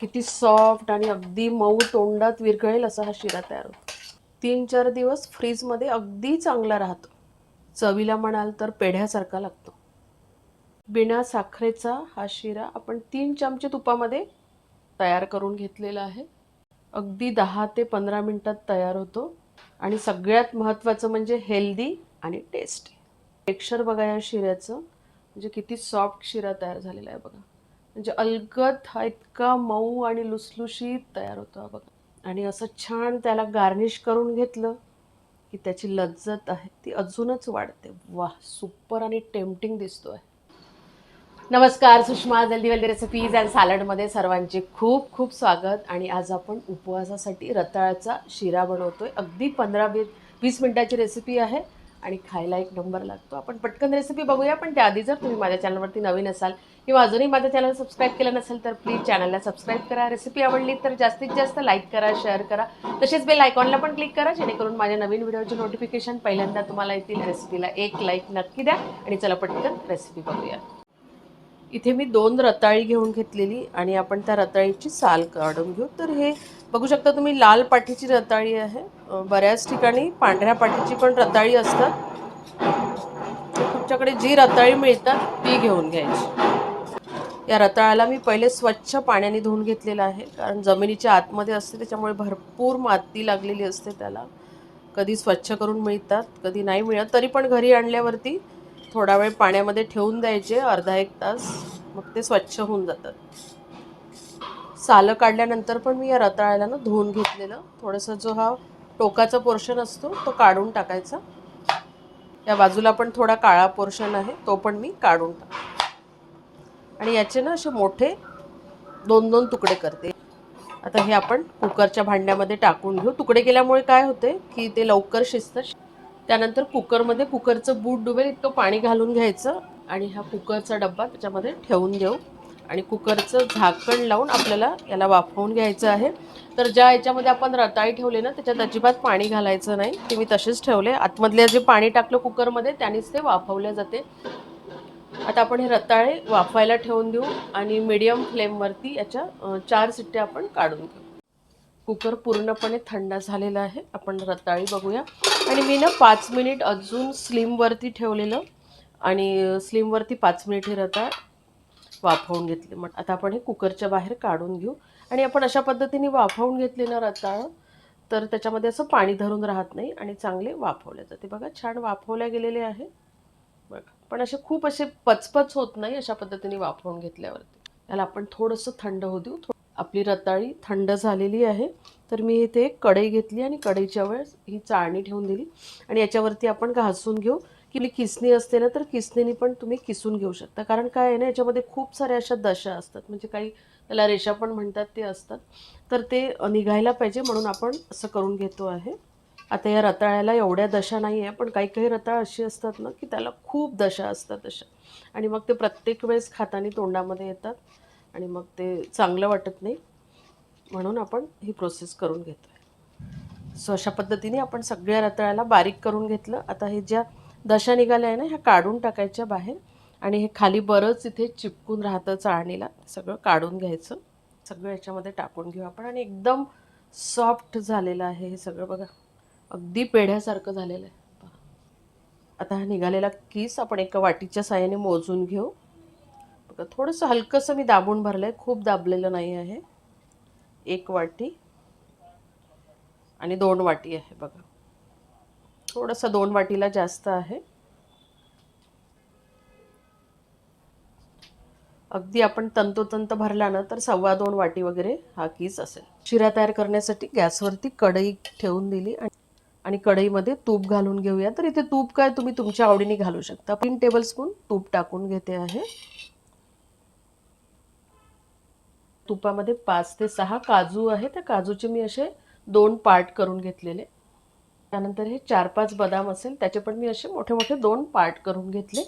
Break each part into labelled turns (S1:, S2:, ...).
S1: किती सॉफ्ट आणि अगदी मऊ तोंडात विरघळेल असा हा शिरा तयार होतो. तीन चार दिवस फ्रीजमध्ये अगदी चांगला राहतो. चवीला म्हणाल तर पेढ्यासारखा लागतो. बिना साखरेचा हा शिरा आपण तीन चमचे तुपामध्ये तयार करून घेतलेला आहे. अगदी दहा ते पंधरा मिनटात तयार होतो. आणि सगळ्यात महत्त्वाचं म्हणजे हेल्दी आणि टेस्टी. टेक्स्चर बघा या शिऱ्याचं. म्हणजे किती सॉफ्ट शिरा तयार झालेला आहे बघा. म्हणजे अलगद हा इतका मऊ आणि लुसलुशीत तयार होतो बघ. बघा आणि असं छान त्याला गार्निश करून घेतलं की त्याची लज्जत आहे ती अजूनच वाढते. वा सुपर आणि टेम्पटिंग दिसतो आहे नमस्कार सुषमा जल्दी वेल्दी रेसिपीज अँड सॅलडमध्ये सर्वांचे खूप खूप स्वागत. आणि आज आपण उपवासासाठी रताळ्याचा शिरा बनवतोय. अगदी पंधरा वीस वीस मिनिटाची रेसिपी आहे. आणि खायला एक नंबर लागतो. आपण पटकन रेसिपी बघूया पण त्याआधी जर तुम्ही माझ्या चॅनलवरती नवीन असाल किंवा अजूनही माझ्या चॅनल सबस्क्राईब केलं नसेल तर प्लीज चॅनलला सबस्क्राईब करा. रेसिपी आवडली तर जास्तीत जास्त लाईक करा शेअर करा. तसेच बेल आयकॉनला पण क्लिक करा जेणेकरून माझ्या नवीन व्हिडिओचे नोटिफिकेशन पहिल्यांदा तुम्हाला येतील. रेसिपीला एक लाईक नक्की द्या आणि चला पटकन रेसिपी बघूया. इथे मी दोन रताळी घेऊन घेतलेली आणि आपण त्या रताळीची साल काढून घेऊ. तर हे बघू शकता तुम्ही लाल पाठीची रताळी आहे. बऱ्याच ठिकाणी पांढऱ्या पाठीची पण रताळी असतात. तुमच्याकडे जी रताळी मिळतात ती घेऊन घ्यायची. या रताळ्याला मी पहिले स्वच्छ पाण्याने धुवून घेतलेलं आहे. कारण जमिनीच्या आतमध्ये असते त्याच्यामुळे भरपूर माती लागलेली असते त्याला. कधी स्वच्छ करून मिळतात कधी नाही मिळत. तरी पण घरी आणल्यावरती थोडा वेळ पाण्यामध्ये ठेवून द्यायचे अर्धा एक तास. मग ते स्वच्छ होऊन जातात. सालं काढल्यानंतर पण मी या रताळ्याला ना धुवून घेतलेलं. थोडंसं जो हा टोकाचा पोर्शन असतो तो काढून टाकायचा. या बाजूला पण थोडा काळा पोर्शन आहे तो पण मी काढून टाक आणि याचे ना असे मोठे दोन दोन तुकडे करते. आता हे आपण कुकरच्या भांड्यामध्ये टाकून घेऊ. तुकडे केल्यामुळे काय होते की ते लवकर शिजतं त्यानंतर कुकरमध्ये कुकरचं बूट डुबेल इतकं पाणी घालून घ्यायचं. आणि हा कुकरचा डब्बा त्याच्यामध्ये ठेवून देऊ. आणि कुकरचं झाकण लावून आपल्याला याला वाफवून घ्यायचं आहे. तर ज्या याच्यामध्ये आपण रताळी ठेवले ना त्याच्यात अजिबात पाणी घालायचं नाही. ते मी तसेच ठेवले. आतमधले जे पाणी टाकलं कुकरमध्ये त्यानेच ते वाफवले जाते. आता आपण हे रताळे वाफायला ठेवून देऊ आणि मीडियम फ्लेमवरती याच्या चार सिट्ट्या आपण काढून घेऊ. कुकर पूर्णपणे थंड झालेला आहे. आपण रताळी बघूया. आणि मी ना पाच मिनिट अजून स्लिमवरती ठेवलेलं. आणि स्लिमवरती पाच मिनिट हे रताळ. वाफवून घेतले. मग आता आपण हे कुकरच्या बाहेर काढून घेऊ. आणि आपण अशा पद्धतीने वाफवून घेतले ना रताळ तर त्याच्यामध्ये असं पाणी धरून राहत नाही आणि चांगले वाफवले जाते. बघा छान वाफवल्या गेलेले आहे. बघा पण असे खूप असे पचपच होत नाही अशा पद्धतीने वाफवून घेतल्यावरती. याला आपण थोडंसं थंड होऊ देऊ. आपली रताळी थंड झालेली आहे. तर मी इथे एक कढई घेतली आणि कढईच्या वेळेस ही चाळणी ठेवून दिली. आणि याच्यावरती आपण घासून घेऊ. की किसणी असते ना तर किसणीने पण तुम्ही किसून घेऊ शकता. कारण काय आहे ना याच्यामध्ये खूप साऱ्या अशा दशा असतात. म्हणजे काही त्याला रेषा पण म्हणतात ते असतात. तर ते निघायला पाहिजे म्हणून आपण असं करून घेतो आहे. आता या रताळ्याला एवढ्या दशा नाही आहे पण काही काही रताळ अशी असतात ना की त्याला खूप दशा असतात अशा. आणि मग ते प्रत्येक वेळेस खातानी तोंडामध्ये येतात आणि मग ते चांगलं वाटत नाही. म्हणून आपण ही प्रोसेस करून घेतो आहे सो अशा पद्धतीने आपण सगळ्या रताळ्याला बारीक करून घेतलं. आता हे ज्या दशा निघाल्या आहे ना ह्या काढून टाकायच्या बाहेर. आणि हे खाली बरंच इथे चिपकून राहतं चाळणीला. सगळं काढून घ्यायचं. सगळं याच्यामध्ये टाकून घेऊ आपण. आणि एकदम सॉफ्ट झालेलं आहे हे सगळं बघा. अगदी पेढ्यासारखं झालेलं आहे. आता हा निघालेला किस आपण एका वाटीच्या साह्याने मोजून घेऊ. बघा थोडंसं हलकंसं मी दाबून भरलं आहे खूप दाबलेलं नाही आहे. एक वाटी आणि दोन वाटी आहे बघा. थोडंसं दोन वाटीला जास्त आहे. अगदी आपण तंतोतंत भरला ना तर सव्वा दोन वाटी वगैरे हा कीस असेल. शिरा तयार करण्यासाठी गॅसवरती कढई ठेवून दिली आणि आणि कढईमध्ये तूप घालून घेऊया. तर इथे तूप काय तुम्ही तुमच्या आवडीने घालू शकता. तीन टेबलस्पून तूप टाकून घेते आहे. तुपामध्ये पाच ते सहा काजू आहे. त्या काजूचे मी असे दोन पार्ट करून घेतलेले. त्यानंतर हे चार पाच बदाम असेल त्याचे पण मी असे मोठे मोठे दोन पार्ट करून घेतले.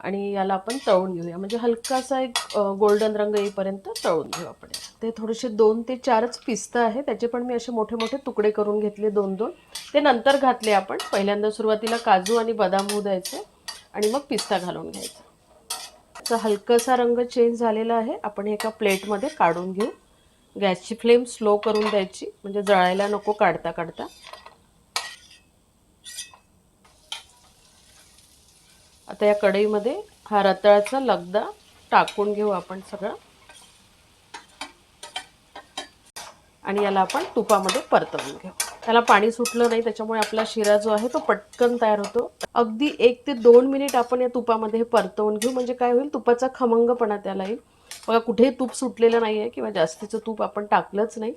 S1: आणि याला आपण तळून घेऊया. म्हणजे हलकासा एक गोल्डन रंग येईपर्यंत तळून घेऊ आपण ते थोडेसे दोन ते चारच पिस्ता आहे. त्याचे पण मी असे मोठे मोठे तुकडे करून घेतले दोन दोन ते नंतर घातले आपण. पहिल्यांदा सुरुवातीला काजू आणि बदाम होऊ द्यायचे आणि मग पिस्ता घालून घ्यायचा. तर हलकासा रंग चेंज झालेला आहे. आपण एका प्लेटमध्ये काढून घेऊ. गॅसची फ्लेम स्लो करून द्यायची. म्हणजे जळायला नको काढता काढता आता या कढईमध्ये हा रताळाचा लगदा टाकून घेऊ आपण सगळं. आणि याला आपण तुपामध्ये परतवून घेऊ. त्याला पाणी सुटलं नाही त्याच्यामुळे आपला शिरा जो आहे तो पटकन तयार होतो. अगदी एक ते दोन मिनिट आपण या तुपामध्ये हे परतवून घेऊ. म्हणजे काय होईल तुपाचा खमंगपणा त्याला येईल. बघा कुठेही तूप सुटलेलं नाही आहे किंवा जास्तीचं तूप आपण टाकलंच नाही.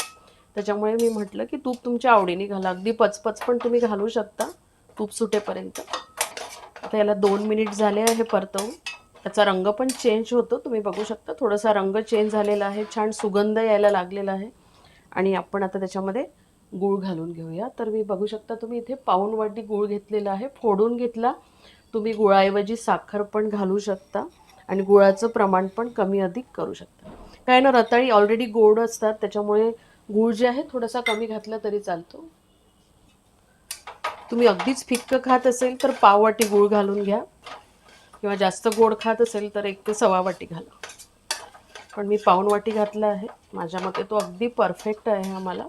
S1: त्याच्यामुळे मी म्हटलं की तूप तुमच्या आवडीने घाला. अगदी पचपच पण तुम्ही घालू शकता तूप सुटेपर्यंत. आता याला दोन मिनिट झाले आहे परतवून. त्याचा रंग पण चेंज होतो. तुम्ही बघू शकता थोडासा रंग चेंज झालेला आहे. छान सुगंध यायला लागलेला आहे. आणि आपण आता त्याच्यामध्ये गूळ घालून घेऊया. तर मी बघू शकता तुम्ही इथे पाऊण वाटी गूळ घेतलेला आहे. फोडून घेतला. तुम्ही गुळाऐवजी साखर पण घालू शकता. आणि गुळाचं प्रमाण पण कमी अधिक करू शकता. काय ना रताळी ऑलरेडी गोड असतात. त्याच्यामुळे गूळ जे आहे थोडासा कमी घातला तरी चालतो. तुम्ही अगदीच फिक्क खात असेल तर पाव वाटी गूळ घालून घ्या. किंवा जास्त गोड खात असेल तर एक ते सवा वाटी घाला. पण मी पाऊण वाटी घातला आहे. माझ्या मते तो अगदी परफेक्ट आहे आम्हाला.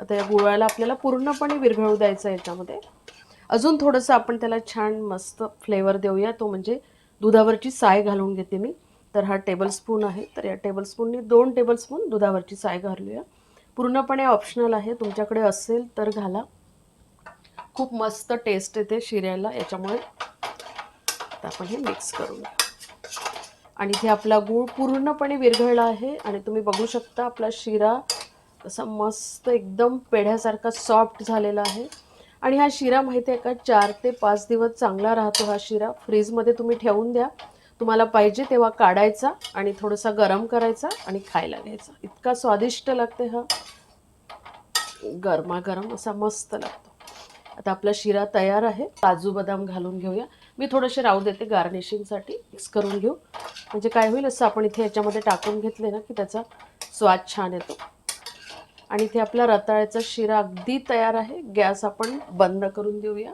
S1: आता या गुळाला आपल्याला पूर्णपणे विरघळू द्यायचं आहे याच्यामध्ये. अजून थोडंसं आपण त्याला छान मस्त फ्लेवर देऊया. तो म्हणजे दुधावरची साय घालून घेते मी. तर हा टेबलस्पून आहे. तर या टेबलस्पूननी दोन टेबलस्पून दुधावरची साय घालूया. पूर्णपणे ऑप्शनल आहे. तुमच्याकडे असेल तर घाला. खूप मस्त टेस्ट येते शिऱ्याला. याच्यामुळे आपण हे मिक्स करू आणि इथे आपला गूळ पूर्णपणे विरघळला आहे. आणि तुम्ही बघू शकता आपला शिरा असा मस्त एकदम पेढ्यासारखा सॉफ्ट झालेला आहे. आणि हा शिरा माहिती आहे का? चार ते पाच दिवस चांगला राहतो हा शिरा. फ्रीजमध्ये तुम्ही ठेवून द्या. तुम्हाला पाहिजे तेव्हा काढायचा आणि थोडासा गरम करायचा आणि खायला घ्यायचा. इतका स्वादिष्ट लागते हा. गरमागरम असा मस्त लागतो. आता आपला शिरा तयार आहे. काजू बदाम घालून घेऊया. मी थोडेसे राहू देते गार्निशिंगसाठी. मिक्स करून घेऊ. म्हणजे काय होईल असं आपण इथे याच्यामध्ये टाकून घेतले ना की त्याचा स्वाद छान येतो. आणि इथे आपला रताळ्याचा शिरा अगदी तयार आहे. गॅस आपण बंद करून देऊया.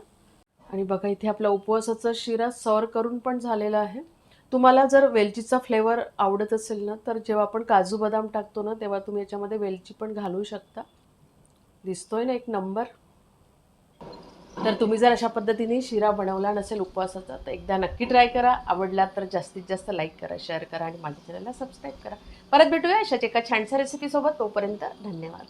S1: आणि बघा इथे आपला उपवासाचा शिरा सॉर करून पण झालेला आहे. तुम्हाला जर वेलचीचा फ्लेवर आवडत असेल ना तर जेव्हा आपण काजू बदाम टाकतो ना तेव्हा तुम्ही याच्यामध्ये वेलची पण घालू शकता. दिसतोय ना एक नंबर. तर तुम्ही जर अशा पद्धतीने शिरा बनवला नसेल उपवासाचा तर एकदा नक्की ट्राय करा. आवडला तर जास्तीत जास्त लाईक करा शेअर करा आणि माझ्या चॅनलला सबस्क्राईब करा. परत भेटूया अशाच एका छानशा रेसिपीसोबत तोपर्यंत धन्यवाद.